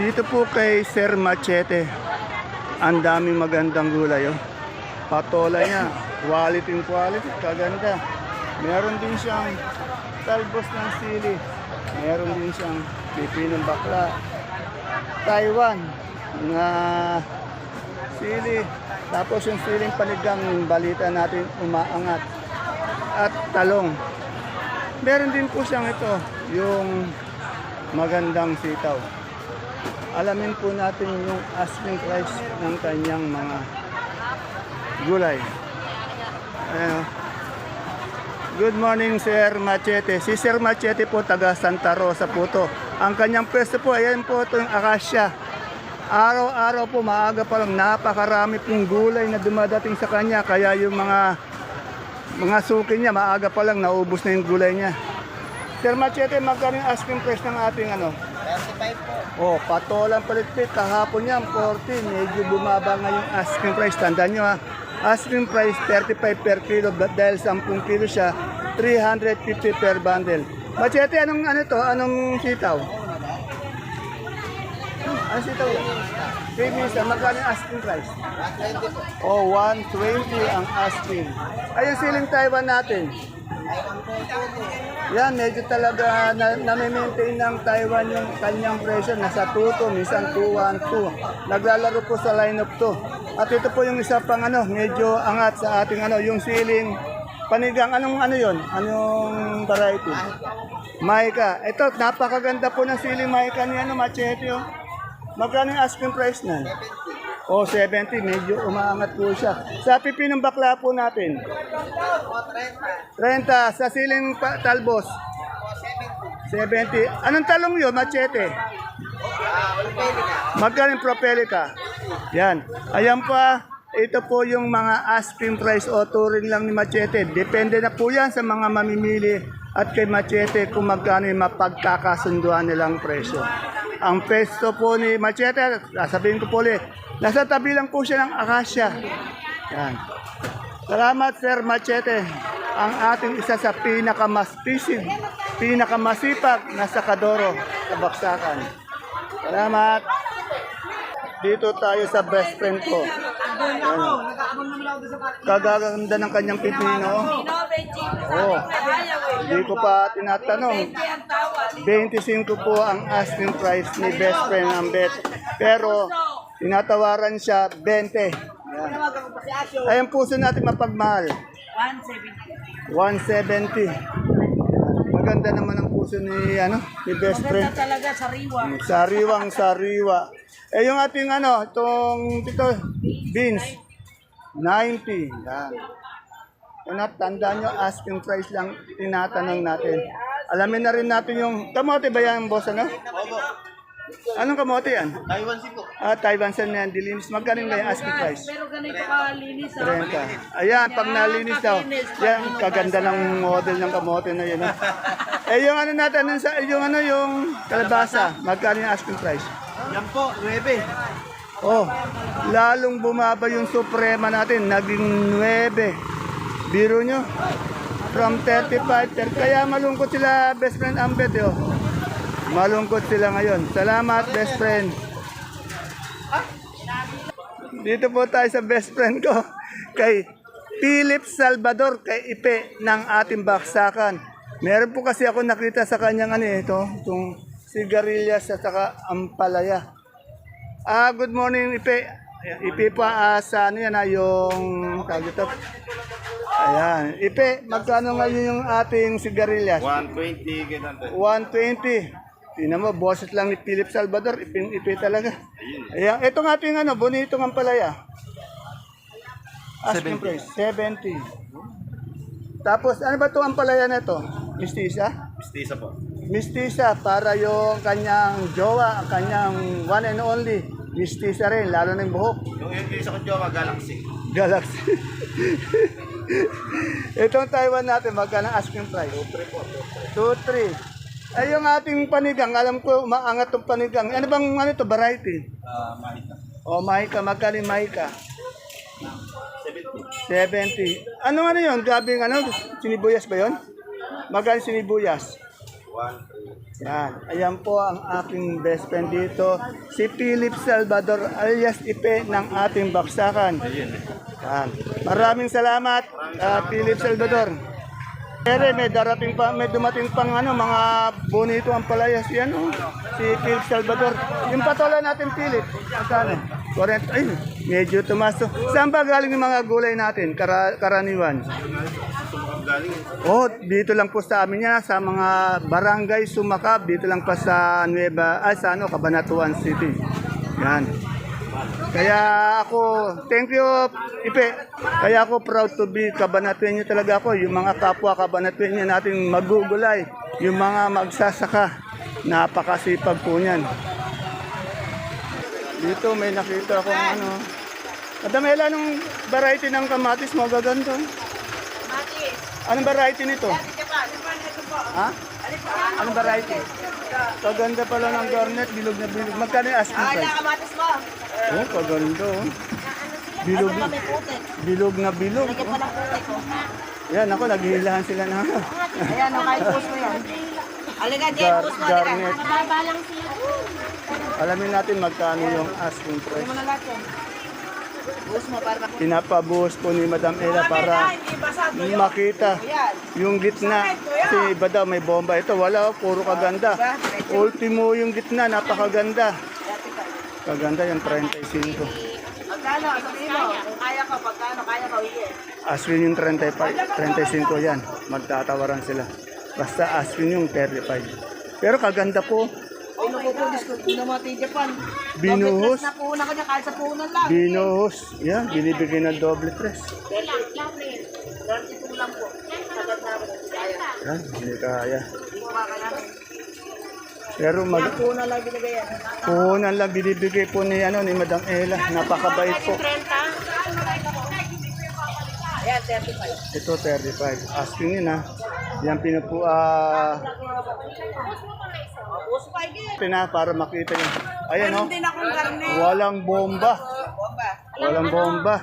Dito po kay Sir Machete, ang daming magandang gulay. Oh. Patola niya, quality in quality, kaganda. Meron din siyang talbos ng sili. Meron din siyang pipinong bakla. Taiwan na sili. Tapos yung siling panigang balita natin umaangat. At talong. Meron din po siyang ito, yung magandang sitaw. Alamin po natin yung asking price ng kanyang mga gulay. Ayan. Good morning, Sir Machete. Si Sir Machete po, taga Santa Rosa po to. Ang kanyang pwesto po, ayan po itong akasya. Araw-araw po, maaga pa lang, napakarami pong gulay na dumadating sa kanya. Kaya yung mga mga suki niya, maaga pa lang, naubos na yung gulay niya. Sir Machete, magkano yung asking price ng ating ano? 35 po. Oh, patolang palitpit. Kahapon yan, 40. Medyo bumaba nga yung asking price. Tandaan nyo ha. Asking price, 35 per kilo. But dahil 10 kilo siya, 350 per bundle. Machete, anong ano to? Anong sitaw? Anong sitaw yan? Kay Misa, magkano yung asking price? 120 po. Oh, 120 ang asking. Ayun siling Taiwan natin. Yan, medyo talaga na, na-maintain ng Taiwan yung kanyang presyo. Nasa 2 to, minsan 2-1-2. Naglalaro po sa lineup to. At ito po yung isa pang ano, medyo angat sa ating ano, yung siling panigang. Anong ano yon? Anong variety? Maika. Ito, napakaganda po ng siling Maika ni ano, Machete. Oh. Magkano yung asking price na? Oh, 70. Medyo umaangat po siya. Sa pipinong bakla po natin. Po 30. 30 sa siling talbos. Po 70. 70. Anong talong yun, machete? Magkano propelica? Yan. Ayan pa, ito po yung mga asking price o turing lang ni Machete. Depende na po yan sa mga mamimili at kay Machete kung magkano yung mapagkakasunduan nilang presyo. Ang pesto po ni Machete, sasabihin ko po ulit, nasa tabi lang po siya ng akasya. Yan. Salamat Sir Machete. Ang ating isa sa pinakamaspisid, pinakamasipag na sakadoro sa baksakan. Salamat. Dito tayo sa best friend ko. Kagaganda ng kanyang pipino. Oh. Hindi ko pa tinatanong. 25 po ang asking price ni best friend ng bet. Pero tinatawaran siya 20. Yan. Ay, ang puso natin mapagmahal. 170. Maganda naman ang puso ni ano, ni best friend. talaga sa riwa. Sariwang sariwa. Eh yung ating ano, itong ito, beans, 90. Yan. Kung tandaan nyo, asking price lang tinatanong natin. Alamin na rin natin yung, kamote ba yan, boss, ano? Anong kamote yan? Taiwan si po. Ah, Taiwan San yan, dilinis. Magkano ba yung asking price? Pero ganito kalinis ah. 30. Ayan, pag nalinis daw. Yan, kaganda ng model ng kamote na yun. ah. Eh, yung ano natin, yung, sa- yung ano, yung kalabasa, magkano yung asking price? Yan po, 9. Oh, lalong bumaba yung suprema natin, naging 9. Biro nyo, from 35, ter- kaya malungkot sila, best friend Ambet, yo. Malungkot sila ngayon. Salamat, best friend. Dito po tayo sa best friend ko, kay Philip Salvador, kay Ipe ng ating baksakan. Meron po kasi ako nakita sa kanyang ano eh, ito, itong sigarilyas at saka ampalaya. Ah, good morning, Ipe. Ipe pa ah, sa ano yan, ah, yung tawag ito. Ayan. Ipe, magkano ngayon yung ating sigarilyas? 120, ganun po. 120. Tingnan mo, boses lang ni Philip Salvador. Ipin, ipe talaga. Ayan. Ito nga ating ano, bonito ng palaya. Asking price, 70. Tapos, ano ba ito ang palaya na ito? Mistisa? Mistisa po. Mistisa para yung kanyang jowa, ang kanyang one and only. Mistisa rin, lalo na yung buhok. Yung yung isa ko jowa, Galaxy. Galaxy. Itong Taiwan natin, magkano asking price? 2-3. Ay, yung ating panigang, alam ko, umaangat tong panigang. Ano bang, ano to, variety? Ah, Mahika. O, Maika, magkano yung Maika? 70. 70. Ano ano yun? Gabing ano? Sinibuyas ba yun? Magkano sinibuyas? 1, Yan. Ayan po ang aking best friend dito, si Philip Salvador alias Ipe ng ating baksakan. Yan. Maraming salamat, ah, Philip Salvador. Pero may darating pa, may dumating pang ano, mga bonito ang palayas yan, oh. si Philip Salvador. Yung patola natin, Philip, magkano? 40, ay, medyo tumaso. Saan ba galing yung mga gulay natin, Kara, karaniwan? Oh, dito lang po sa amin yan, sa mga barangay Sumakab, dito lang pa sa Nueva, ay sa ano, Cabanatuan City. Yan. Kaya ako, thank you, Ipe. Kaya ako proud to be Cabanatueño talaga ako. Yung mga kapwa Cabanatueño natin magugulay, yung mga magsasaka, napakasipag po niyan. Dito may nakita akong ano. Madamela nung variety ng kamatis mo, gaganto. Matis. Anong variety nito? Ha? Anong variety? Kaganda pala ng garnet, bilog na bilog. Magkano yung asking Ah, price? kamatis mo. Oh, kaganda oh. Bilog, Ano bilog na bilog. Lagyan pa ng putik ko. Yan ako, naghihilahan sila na. Ayan, o, kahit puso mo yan. Halika, Jen, Gar- puso mo. Halika. garnet. Mababa lang siya. Alamin natin magkano yung asking Ano price. mo na lahat yan? Puso mo para mak- Pinapabuhos po ni Madam Ella para makita yung gitna. Si iba daw may bomba. Ito wala, oh, puro kaganda. Ultimo yung gitna, napakaganda. Kaganda yung 35. Magkano? Sabihin mo. Kung kaya ka, pagkano, kaya ka, uwi eh. Aswin yung 35, 35 yan. Magtatawaran sila. Basta aswin yung 35. Pero kaganda po. Ay, nakukulis ko. Pinamati Japan. Binuhos. Na puhunan ko niya kahit sa puhunan lang. Binuhos. Yan, binibigyan ng double press. Lang, lang rin. 32 lang po. Sagad namin. Kaya. Yan, hindi kaya. Hindi ko kakayanin. Pero mag Puhunan lang binigay yan. puhunan lang binibigay po ni, ano, ni Madam Ella. Napakabait po. 30. Ayan, 35. Ito 35. Asking yun ha. Yan pinapu... ah Puso pa igil. pina para makita yun. Ayan o. Hindi na akong karne. Walang bomba. Bomba. Walang bomba.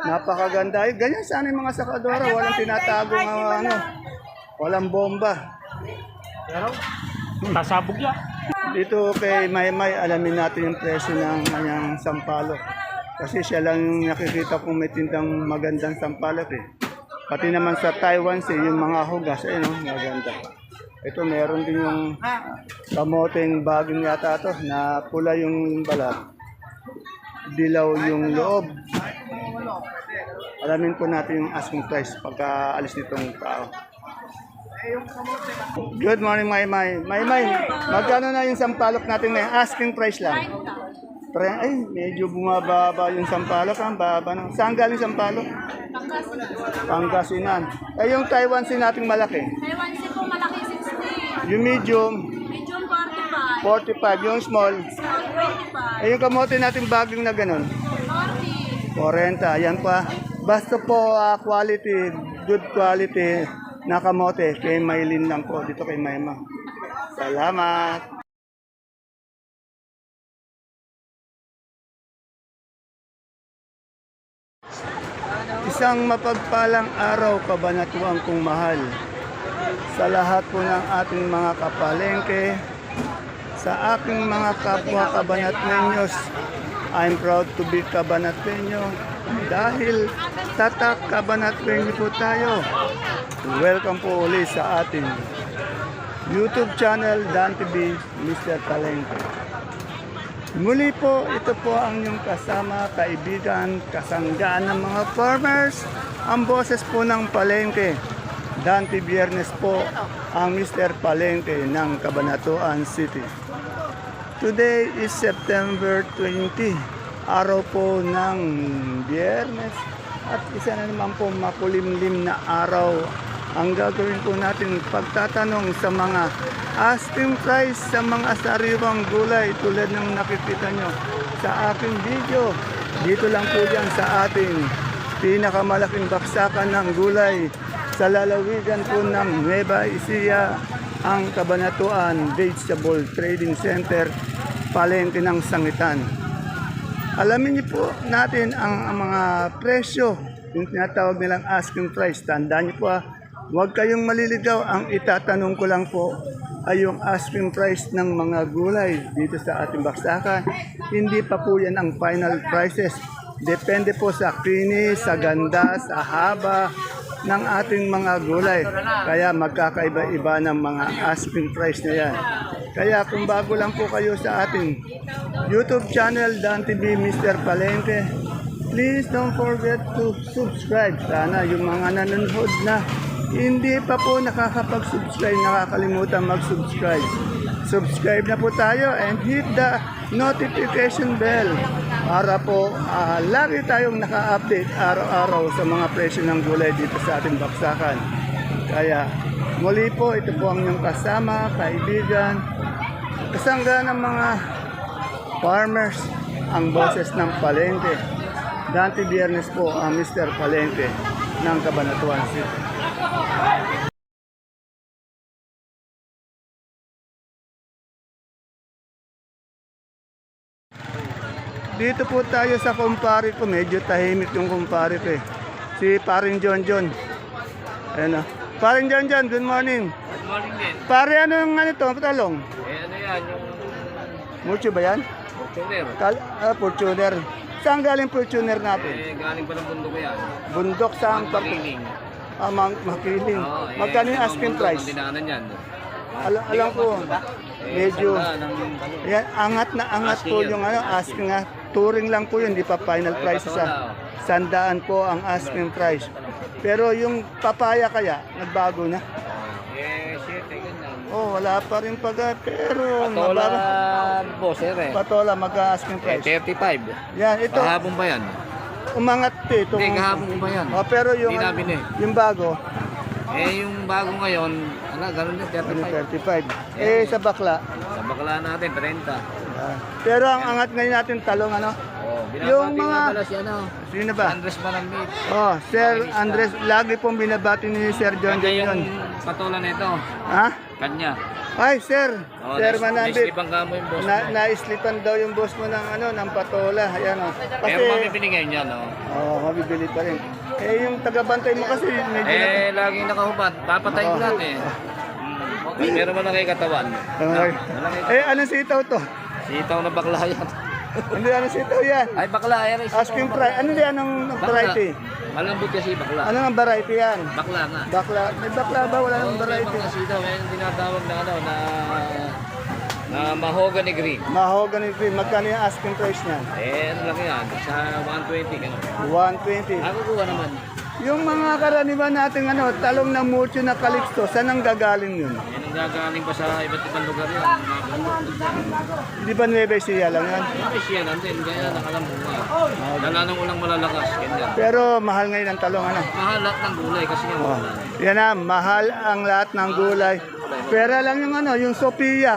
Napakaganda. Ay, ganyan sana yung mga sakadora. Walang tinatago ng ano. Walang bomba. Tasabog yan. Dito kay Maymay, alamin natin yung presyo ng kanyang sampalok. Kasi siya lang yung nakikita kong may tindang magandang sampalok eh. Pati naman sa Taiwan si yung mga hugas, eh no, maganda. Ito meron din yung kamoteng bagong yata to na pula yung balat. Dilaw yung loob. Alamin po natin yung asking price pagka alis nitong tao. Good morning, Maymay. Maymay, magkano na yung sampalok natin ngayon? Asking price lang. Pre, ay, medyo bumababa yung sampalok. Ang baba na. Saan galing sampalok? Pangasinan. Ay, yung Taiwan sin nating malaki. Taiwan si po malaki 60. Yung medium, Medium 45. 45. Yung small. Small 25. Ay, yung kamote natin baging na ganun. 40. 40. Ayan pa. Basta po ah, quality, good quality na kamote. Kay Maylin lang po. Dito kay Mayma. Salamat. Isang mapagpalang araw kabanatuan kong mahal sa lahat po ng ating mga kapalengke, sa aking mga kapwa kabanatnenyos, I'm proud to be kabanatnenyo dahil tatak kabanatnenyo po tayo. Welcome po uli sa ating YouTube channel Dan TV Mr. Palengke. Muli po, ito po ang inyong kasama, kaibigan, kasanggaan ng mga farmers, ang boses po ng Palengke. Dante Biernes po ang Mr. Palengke ng Cabanatuan City. Today is September 20, araw po ng Biyernes at isa na naman po makulimlim na araw ang gagawin po natin pagtatanong sa mga asking price sa mga sariwang gulay tulad ng nakikita nyo sa aking video. Dito lang po yan sa ating pinakamalaking baksakan ng gulay sa lalawigan po ng Nueva Ecija, ang Kabanatuan Vegetable Trading Center, palengke ng Sangitan. Alamin niyo po natin ang, ang mga presyo, yung tinatawag nilang asking price. Tandaan niyo po ah, huwag kayong maliligaw. Ang itatanong ko lang po ay yung asking price ng mga gulay dito sa ating baksakan. Hindi pa po yan ang final prices. Depende po sa kinis, sa ganda, sa haba ng ating mga gulay. Kaya magkakaiba-iba ng mga asking price na yan. Kaya kung bago lang po kayo sa ating YouTube channel, Dan TV Mr. Palente, please don't forget to subscribe. Sana yung mga nanonood na hindi pa po nakakapag-subscribe, nakakalimutan mag-subscribe. Subscribe na po tayo and hit the notification bell para po ah, lagi tayong naka-update araw-araw sa mga presyo ng gulay dito sa ating baksakan. Kaya muli po, ito po ang inyong kasama, kaibigan, kasangga ng mga farmers, ang boses ng Palengke. Dante Biernes po ang Mr. Palengke ng Cabanatuan City. Dito po tayo sa kumpare ko. Medyo tahimik yung kumpare ko eh. Si paring John John. Ayan o. Paring John John, good morning. Good morning din. Pare, ano yung ano to? Talong? Eh ano yan, yung Mucho ba yan? tuner. Kal ah, Fortuner. Saan galing Fortuner natin? Eh galing pa ng bundok yan. Bundok sa Ang. Ah, mang makiling. Oo, eh, Magkano yung asking bundok, price? Dinaanan yan. Alam, alam ko. Eh, Medyo. Yan, angat na angat Asking po yun, yung ano, asking nga. Touring lang po yun, di pa final Ay, price sa sandaan po ang asking price. Pero yung papaya kaya, nagbago na. Eh, shit, eh, ganyan. Oh, wala pa rin pag pero Patola, mabago. boss, eh. Patola mag-asking Eh, price. 35. Yan, ito, Kahapon ba yan? Umangat to ito. Hindi, kahapon ba yan? Oh, pero yung, Hindi namin eh. yung bago, Eh, yung bago ngayon, ano, ganun din, ano, 35. 35. Eh, sa bakla. Sa bakla natin, 30. yan. Pero ang angat ngayon natin talong, ano? Oh, Yung mga- pala si ano, Sino ba? Andres Manamit. Oh, Sir Andres, lagi pong binabati ni Sir John Kanya John yun. patola nito. Ha? Kanya. Ay, Sir. Oh, Sir nais- Manambit. naislipan ka mo yung boss Na, mo. naislipan daw yung boss mo ng ano, ng patola. Ayan oh. Kasi, Pero mamibinigay niya, no? oh, mabibili pa rin. Eh, yung tagabantay mo kasi, medyo na... Eh, laging nakahubad. Papatay ko Oo. lang eh. Hmm. Pero malaki katawan. Okay. Malaki. Eh, anong sitaw to? Sitaw na bakla yan. Hindi, anong sitaw yan? Ay, bakla. Yan, sitaw Asking price. Ano yan? Bakla. variety? Malambot kasi bakla. Ano ang variety yan? Bakla nga. Bakla. May bakla ba? Wala nang variety. bakla sitaw. Yan yung tinatawag na ano, na na mahogany green. Mahogany green. Magkano yung asking price niyan? Eh, ano lang yan? Sa 120, gano'n. 120. Ako kuha naman. Yung mga karaniwan nating ano, talong na mucho na kalixto, saan ang gagaling yun? Yan ang gagaling pa sa iba't ibang lugar yan. Mga bundok. Di ba Nueva Ecija lang yan? May siya nandun, kaya nakalambunga. Dala ng ulang malalakas, ganyan. Pero mahal ngayon ang talong ano. Mahal lahat ng gulay kasi nga Oh. wala. Yan na, mahal ang lahat ng gulay. Pera lang yung ano, yung Sophia.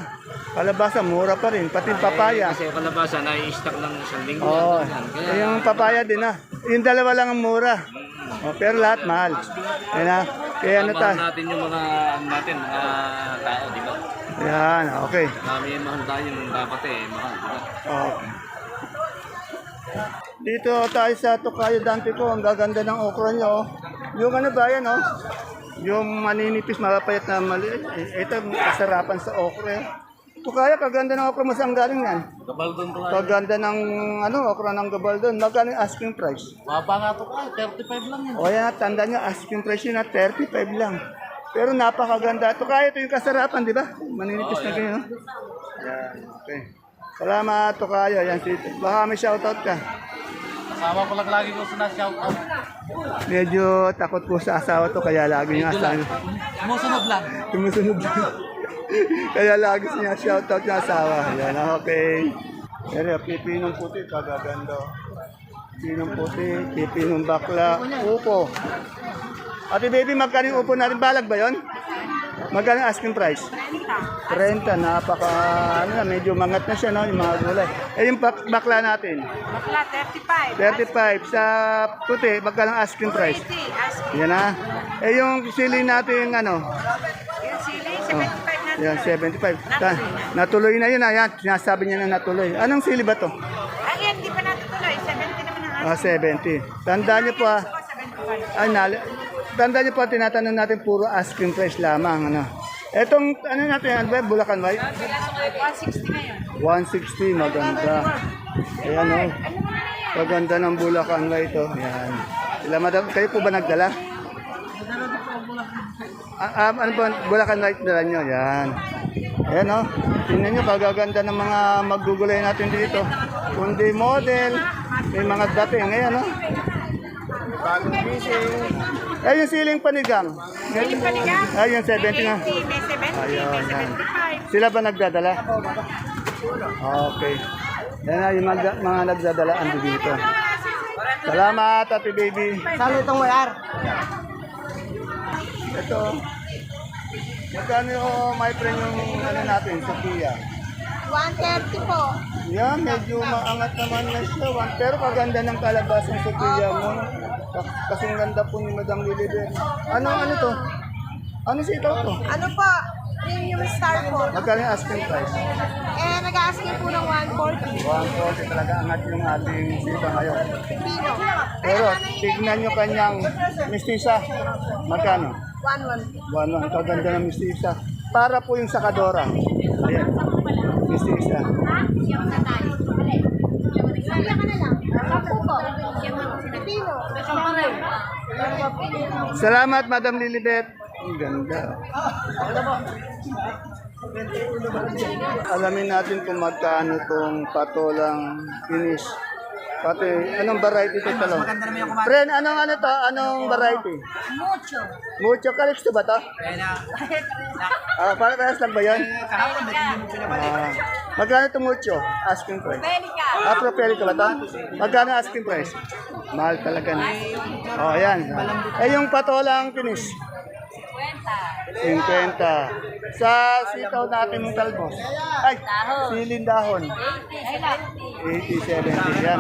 Kalabasa, mura pa rin. Pati papaya. Kasi kalabasa, nai-stock lang isang linggo Oh, yan. Kaya, yung papaya din na. Yung dalawa lang ang mura. Oh, pero lahat mahal. Yan na. Kaya ano mahal ta? natin yung mga, ano natin, mga tao, di ba? Yan, okay. Marami yung mahal tayo yung dapat eh, mahal, di ba? Okay. Dito tayo sa Tokayo Dante ko, ang gaganda ng okra nyo. oh. Yung ano ba yan, oh? Yung maninipis, mapapayat na maliit. Eh, Ito, kasarapan sa okra. eh. Tokayo, kaganda ng okra mo saan galing yan? Gabaldon to Kaganda ng ano, okra ng gabaldon. Magkano yung asking price? Mapa nga to ka, 35 lang yan. O yan, tanda nyo, asking price yun na 35 lang. Pero napakaganda. Tokayo, ito yung kasarapan, di ba? Maninipis na ganyan, no? Yan, okay. Salamat, Tokayo. Yan, si, baka may shoutout ka. Kasama ko lang lagi ko sa shout out. Medyo takot po sa asawa to kaya lagi niya asawa. Sumusunod lang. Tumusunod lang. Kaya lagi niya shoutout niya asawa. Yan, okay. Pero pipinong puti, kagaganda. Pipinong puti, pipinong bakla, upo. Ate baby, magkano yung upo natin? Balag ba yon? Magkano asking price? 30. 30, napaka, ano na, medyo mangat na siya, no, yung mga gulay. Eh, yung bak- bakla natin, Bakla, 35. 35. Sa puti, magkano asking price? 80. Asking. Yan na. Eh yung sili natin ano, Yung sili, 75 na. Yan 75. Ta- natuloy na yun ah, yan. Sinasabi niya na natuloy. Anong sili ba to? Ay, yan, di pa natutuloy. 70 naman ang Ah, 70. Tandaan niyo po ah. asking ko, 75. Ay, nal- Tandaan niyo po, tinatanong natin puro asking price lamang. Ano. Etong, ano natin, ano ba, Bulacan White? 160 ngayon. 160, maganda. Ayan o. Maganda ng Bulacan White o. Ayan. Sila madam, kayo po ba nagdala? Ah, ah, ano ba, Bulacan White dala nyo? Ayan. Ayan o. Tingnan nyo, kagaganda ng mga magugulay natin dito. Kundi model, may mga dating. Ayan o. Bagong fishing. Ay, yung siling panigang. Siling panigang? Ay, yung 70 na. May 70, Ayun, may yan. 75. Sila ba nagdadala? Okay. Yan na yung mga, mga nagdadala ando dito. Salamat, Ate Baby. Saan itong mayar? Ito. Magkano yung my friend yung ano natin, Sophia? 130 po. Yan, medyo maangat naman na siya. Wan- Pero kaganda ng kalabas ng Sophia mo. Ka- Kasing ganda po ni Madam Liliber. Ano, ano to? Ano si ito to? Ano po? Premium star po. Magkano yung asking price? Eh, nag-asking po ng 140. 140 talaga angat yung ating sipa ngayon. Pino. Pero tignan nyo kanyang mistisa. Magkano? 110. Wala, ang kaganda ng mistisa. Para po yung sakadora. Ayan. Mistisa. Pino. Salamat, Madam Lilibet. Ang ganda. Alamin natin kung magkano tong patolang finish. Pati, anong variety ito talong? Friend, anong ano to? Anong variety? Mucho. Mucho Calixto ba to? Ah, para parehas lang ba yun? Ah, magkano ito mucho? Asking price. Ah, propelica ba ito? Magkano asking price? Mahal talaga na. Oh, ayan. Eh, yung patolang finish. 50. Sa sitaw natin yung talbos. Ay, silin dahon. 80, 70. Yan.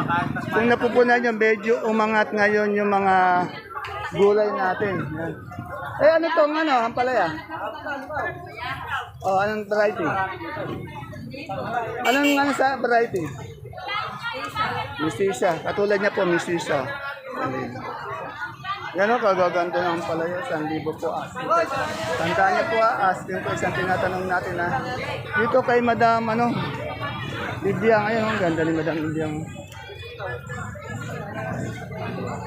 Kung napupunan nyo, medyo umangat ngayon yung mga gulay natin. Yan. Eh, ano tong ano, ang palaya? Oh, anong variety? Anong ano sa variety? Mistisa. Katulad niya po, mistisa. Ayan. Yan o, kagaganda ng palaya. San libo po asking. Tandaan niya po ah, asking isang tinatanong natin ha. Dito kay Madam, ano, Libyang. Ayun, ang ganda ni Madam Libyang.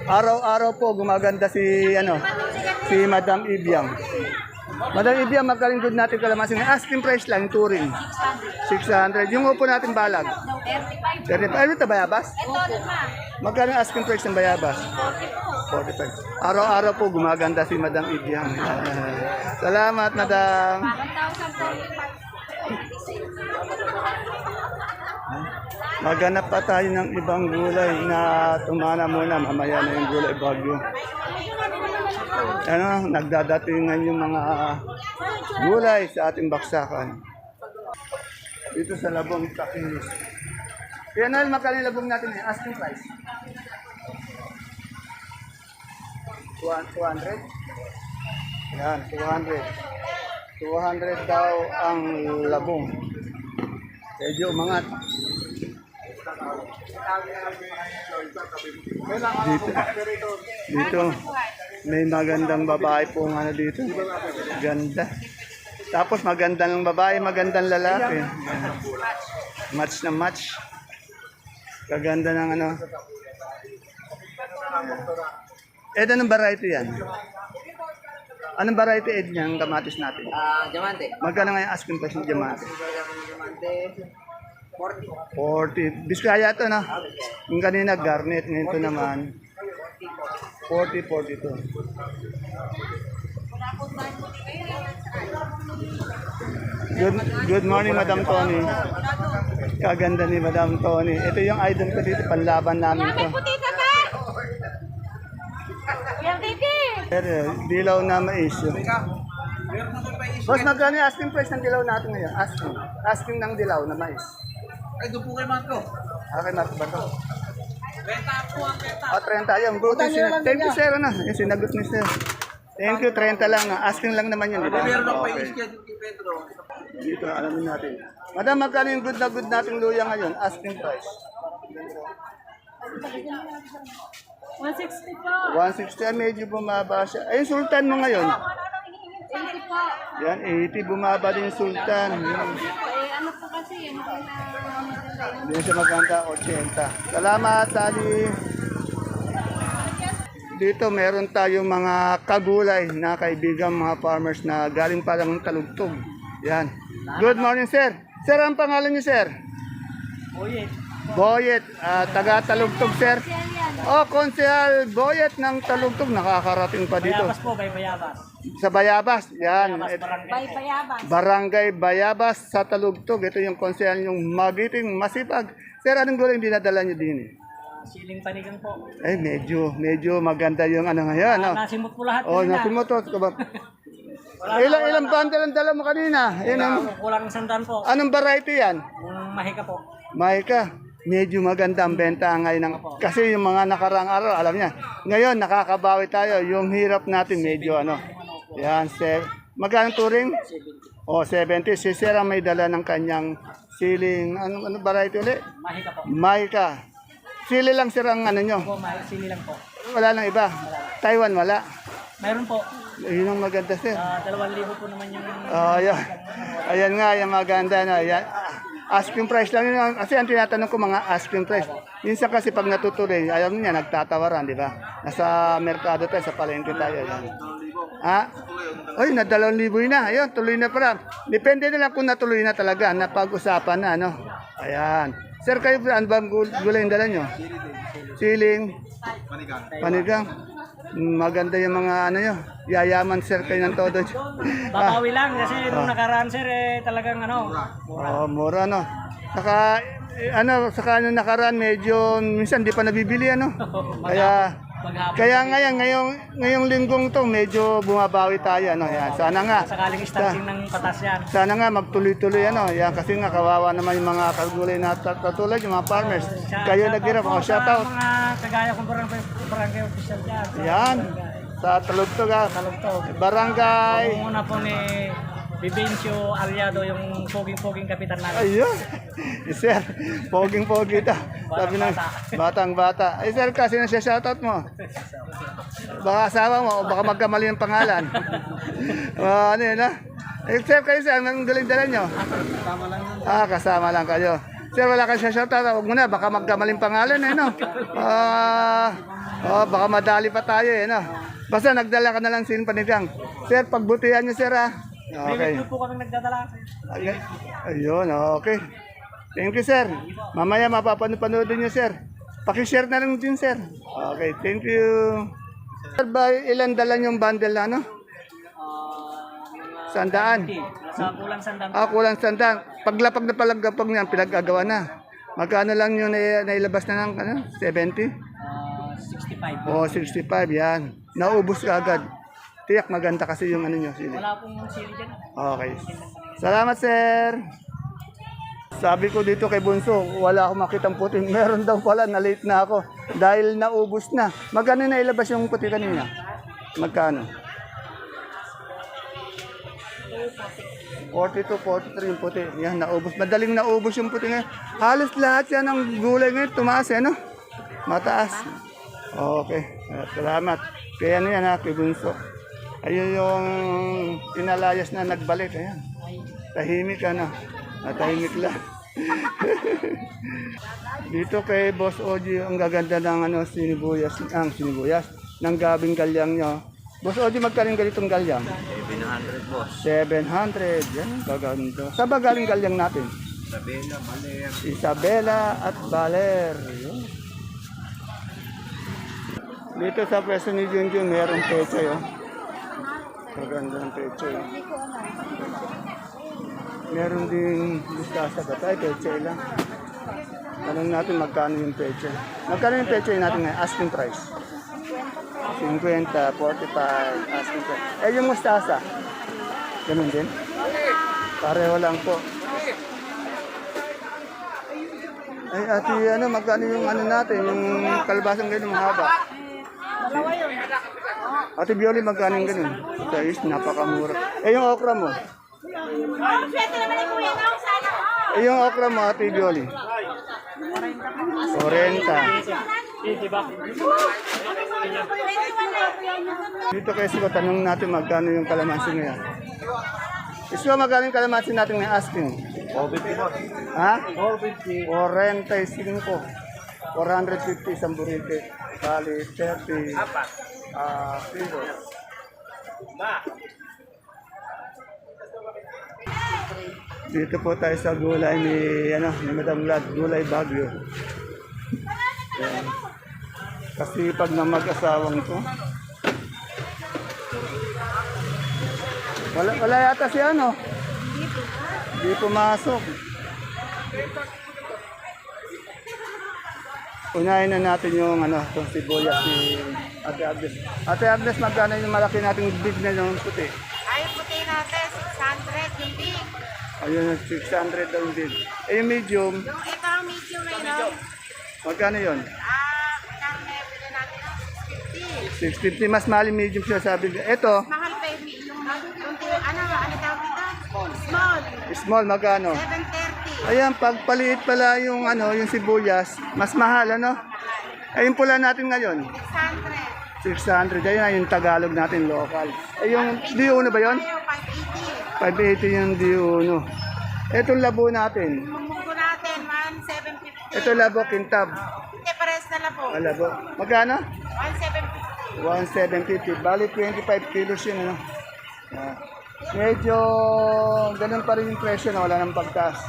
Araw-araw po gumaganda si, ano, si Madam Ibyang. Madam Ibyang, magkaling good natin kalamansi. Asking price lang, yung touring. 600. Yung upo natin balag. 35. Ano ito, bayabas? Magkano ang asking price ng bayabas? 45. Araw-araw po gumaganda si Madam Ibyang. Salamat, Madam. Maghanap pa tayo ng ibang gulay na tumana muna. Mamaya na yung gulay bagyo. Ano, nagdadatingan yung mga gulay sa ating baksakan. Dito sa Labong Takinis. Kaya na, magkano yung labong natin eh? Asking price. 200? Yan, 200. 200 daw ang labong. Medyo umangat. Dito, dito, may magandang babae po ano dito. Ganda. Tapos maganda ng babae, magandang lalaki. Match na match. Kaganda ng ano. Ed, anong variety yan? Anong variety Ed niya, ang kamatis natin? Ah, diamante. Magkano nga yung asking price ng diamante? Diamante. 40. 40. Biskaya to na. Yung kanina garnet, ngayon to naman. 40, 42. Good, good morning, Madam Tony. Kaganda ni Madam Tony. Ito yung idol ko dito, panlaban namin to. Pero, dilaw na mais. Boss, magkano yung asking price ng dilaw natin ngayon? Asking. Asking ng dilaw na mais. Ay, doon po kay Marco. Okay, Marco ba ito? O, 30 yan. Buti sin- Thank you, sir. Ano? Yung sinagot ni sir. Thank you, 30 lang. ah. Asking lang naman yun, di ba? Okay. Dito, alamin natin. Madam, magkano yung good na good nating luya ngayon? Asking price. 160 po. 160, ah, medyo bumaba siya. Ay, yung sultan mo ngayon. 80 80 po. Yan, 80. Bumaba din sultan. Yan. Eh, ano po kasi, ano po na... Hindi siya maganda, 80. Salamat, Sally. Dito meron tayong mga kagulay na kaibigan mga farmers na galing pa lang ng talugtog. Yan. Good morning, sir. Sir, ang pangalan niyo, sir? Boyet. Boyet. ah, taga Talugtog, sir. Oh, Konsehal Boyet ng Talugtog. Nakakarating pa dito. Bayabas po, bay Bayabas. Sa Bayabas. Yan. Bayabas, barangay. Bay Bayabas. Barangay Bayabas sa Talugtog. Ito yung konsehal yung magiting, masipag. Sir, anong gulay yung dinadala niyo din? eh? Siling panigang po. Ay, medyo, medyo maganda yung ano ngayon. No? Nasimot po lahat. Oh, kanina. nasi mo to. Ilang, ilang bundle ang dala mo kanina? Yan ang, Kulang ng sandan po. anong variety yan? Yung mahika po. Maika, medyo maganda ang benta ngayon. Ng, kasi yung mga nakarang araw, alam niya. Ngayon, nakakabawi tayo. Yung hirap natin, medyo ano. Yan, sir. Magkano turing? O, 70. Si Sir ang may dala ng kanyang siling, ano, ano variety ulit? Mahika po. Maika. Sili lang sir ang ano nyo. Po, mahika. Sili lang po. Wala nang iba. Taiwan, wala. Mayroon po. Yun ang maganda sir. Uh, dalawang libo po naman yung... Oh, ayan. Ayan nga, yung maganda na. Ayan. Asking price lang yun. Kasi ang tinatanong ko mga asking price. Minsan kasi pag natutuloy, ayaw niya, nagtatawaran, di ba? Nasa merkado tayo, sa palengke tayo. Ayan. Ha? Ay, na dalawang libo yun na. Ayun, tuloy na pala. Depende na lang kung natuloy na talaga. Napag-usapan na, ano? Ayan. Sir, kayo, ano bang gul- gulay yung dala nyo? Siling. Panigang. Mm, Maganda yung mga ano nyo. Yayaman sir kayo ng todo. Babawi lang kasi nung nakaraan sir eh talagang ano. Oh, mura no. Saka eh, ano, saka ano nakaraan medyo minsan di pa nabibili ano. Kaya Maghapon. kaya ngayon ngayong ngayong linggong to medyo bumabawi tayo ano. Yan. Sana nga Sakaling starting ng patas yan. sana nga magtuloy-tuloy ano. Yan kasi nga kawawa naman yung mga kagulay na tat- katulad yung mga farmers. Kayo naghirap. Oh, shout out. Mga kagaya kong barangay, barangay official dyan. Yan. Sa Talugtog ah. Barangay. Ang una po ni Vivencio Aliado, yung poging-poging kapitan natin. Ayun. Eh, sir, poging-pogi ito. Sabi ng batang bata. Ay sir, kasi na siya shoutout mo. Baka asawa mo o baka magkamali ng pangalan. Ah, ano yun ha? Eh, sir, kayo sir, anong galing dala nyo? Ah, kasama lang kayo. Sir, wala kang shoutout. Huwag mo na, baka magkamaling pangalan eh, no? Ah, oh, baka madali pa tayo eh, no? Basta nagdala ka na lang sin panigang. Sir, pagbutihan nyo, sir, ha? Okay. May po kami nagdadala. Ay, ayun, okay. Thank you, sir. Mamaya mapapanood niyo, sir. Pakishare na lang din, sir. Okay, thank you. Sir, ba ilan dala yung bundle na, ano? Sandaan. Sa kulang sandan. Ah, kulang sandaan. Paglapag na palagapag niyan, pinagagawa na. Magkano lang yung na, nailabas na ng ano? 70? Ah, 65. O, 65, yan. Naubos ka agad. Tiyak maganda kasi yung ano nyo. Sili. Wala pong sili dyan. Okay. Salamat, sir. Sabi ko dito kay Bunso, wala akong makitang puti. Meron daw pala, na-late na ako. Dahil naubos na. Magkano na ilabas yung puti kanina? Magkano? 42, 43 yung puti. Yan, naubos. Madaling naubos yung puti ngayon. Halos lahat yan ng gulay ngayon. Tumaas, eh, no? Mataas. Okay. Ah, Salamat. Kaya ano yan ha, kay Bunso. Ayun yung inalayas na nagbalik. Ayan. Tahimik ano. Natahimik lang. Dito kay Boss Oji, ang gaganda ng ano, sinibuyas, ang sinibuyas, ng gabing galyang nyo. Boss Oji, magkaling ganitong galyang? 700 boss. 700. Yan, gaganda. Saan ba galing galyang natin? Isabela, Baler. Isabela at Baler. Yun. Dito sa pwesto ni Junjun, merong pecho yun. Maganda ng pecho yun. Meron din mustasa ba tayo? Pecho lang. Tanong natin magkano yung pecho. Magkano yung pecho natin ngayon? Asking price. 50, 45, asking price. Eh, yung mustasa. Ganun din? Pareho lang po. Ay, ate, ano, magkano yung ano natin, yung kalabasang ganun mahaba? Ate Bioli, magkano yung ganun? Is, napakamura. Eh, yung okra mo? Oh, swerte naman ni Kuya sana all. Eh, yung okra mo, Ate Bioli? 40. Dito kayo ko tanong natin magkano yung kalamansi ngayon. Iswa magaling kalamansi natin ng asking. 450 po. Ha? 450. 45. 450 isang burite. Bali, 30 Apat. ah kilo. Dito po tayo sa gulay ni, ano, ni Madam Glad, gulay Bagyo. Yan. Kasi pag na mag-asawang to, wala, wala yata si ano. Hindi pumasok. Unahin na natin yung ano, itong sibuyas ni Ate Agnes. Ate Agnes, magkano yung malaki nating big na yung puti? Ayaw puti natin, 600 yung big. Ayun, 600 daw yung big. Eh, yung medium, Yung ito ang medium na yun. magkano yun? Ah, bili natin ng 650, mas mahal yung medium siya sabi. Ito, Mahal pa yung yung, yung, ano, ano tawag dito? Small. small, magkano? 730. Ayan, pag paliit pala yung ano, yung sibuyas, mas mahal ano? Ayun pula natin ngayon, 600. 600. Ayun yung Tagalog natin local. Eh yung D1 ba yon? Ayaw, 580. 580 yung D1. Itong labo natin. Munggo natin, 1,750. Ito labo, kintab. Hindi, pares na lang po. Ah, labo. Magkano? 1,750. 170. Bali 25 kilos yun ano. Ah. Medyo ganun pa rin yung presyo na wala nang pagtaas.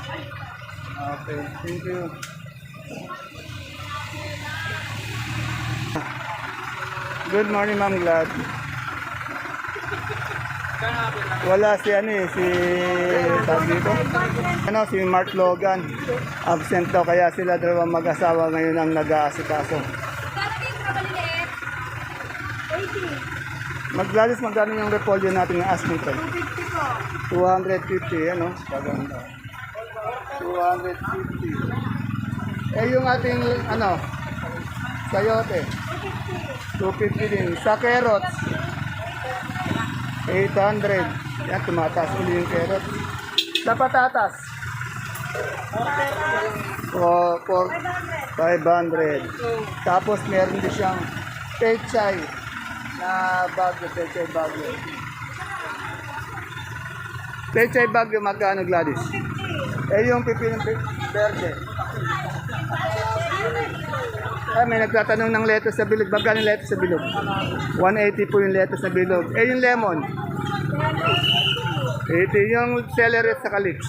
Okay, thank you. Good morning, Ma'am Glad. Wala si ano eh, si tawag dito? Ano, si Mark Logan. Absent daw kaya sila dalawang mag-asawa ngayon ang nag-aasikaso. Maglalis magkano yung repolyo natin ng asking price? 250 ano? Paganda. 250. Eh yung ating ano? Sayote. 250 din. Sa carrots. 800. Yan, tumataas uli yung carrot. Sa patatas. O, for 500. Tapos meron din siyang pechay na bagyo, pechay bagyo. Pechay bagyo, magkano Gladys? Eh, yung pipinong verde. Ah, may nagtatanong ng lettuce sa bilog. Magkano lettuce sa bilog? 180 po yung lettuce sa bilog. Eh, yung lemon? 80. Yung celery at saka leeks?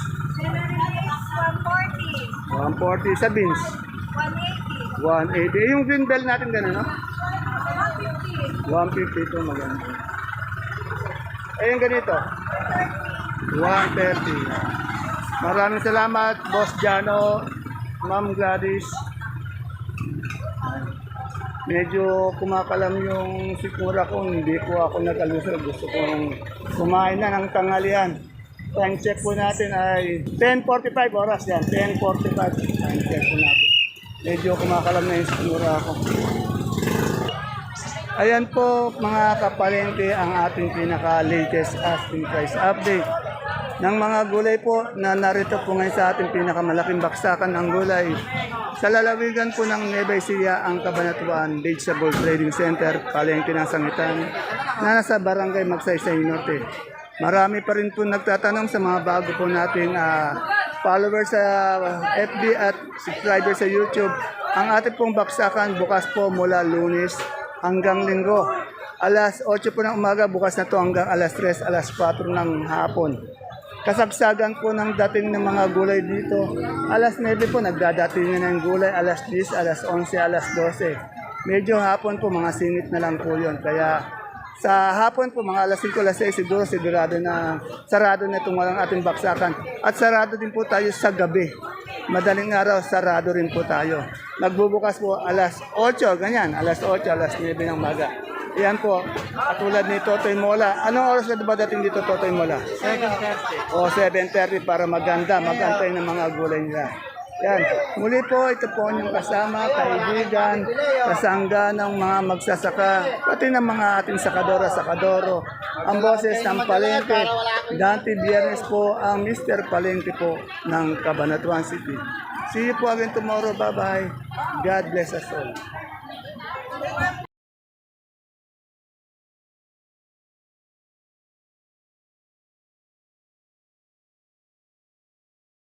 140. Sa beans? 180. Eh, yung green bell natin gano'n, no? 150 ito maganda. Eh, yung ganito? 130. Maraming salamat, Boss Jano, Ma'am Gladys. Medyo kumakalam yung sikura ko, hindi po ako nag-alusal. Gusto kong kumain na ng tanghalian. Time check po natin ay 10.45 oras yan. 10.45 time check po natin. Medyo kumakalam na yung sikura ko. Ayan po mga kapalengke ang ating pinaka-latest asking price update ng mga gulay po na narito po ngayon sa ating pinakamalaking baksakan ng gulay. Sa lalawigan po ng Nueva Ecija ang Cabanatuan Vegetable Trading Center, palengke ng sangitan na nasa barangay Magsaysay Norte. Marami pa rin po nagtatanong sa mga bago po nating ah, followers sa FB at subscribers sa YouTube. Ang ating pong baksakan bukas po mula lunes hanggang linggo. Alas 8 po ng umaga, bukas na to hanggang alas 3, alas 4 ng hapon. Kasagsagan po ng dating ng mga gulay dito. Alas 9 po, nagdadating na ng gulay. Alas 10, alas 11, alas 12. Medyo hapon po, mga singit na lang po yun. Kaya sa hapon po, mga alas 5, alas 6, siguro sigurado na sarado na itong walang ating baksakan. At sarado din po tayo sa gabi. Madaling araw, sarado rin po tayo. Nagbubukas po alas 8, ganyan, alas 8, alas 9 ng maga. Yan po, katulad ni Totoy Mola. Anong oras ka ba dating dito, Totoy Mola? 7.30. O, 7.30 para maganda, magantay ng mga gulay nila. Yan. Muli po, ito po yung kasama, kaibigan, kasangga ng mga magsasaka, pati ng mga ating sakadora, sakadoro. Ang boses ng Palengke, Dante Biernes po ang Mr. Palengke po ng Cabanatuan City. See you po again tomorrow. Bye-bye. God bless us all.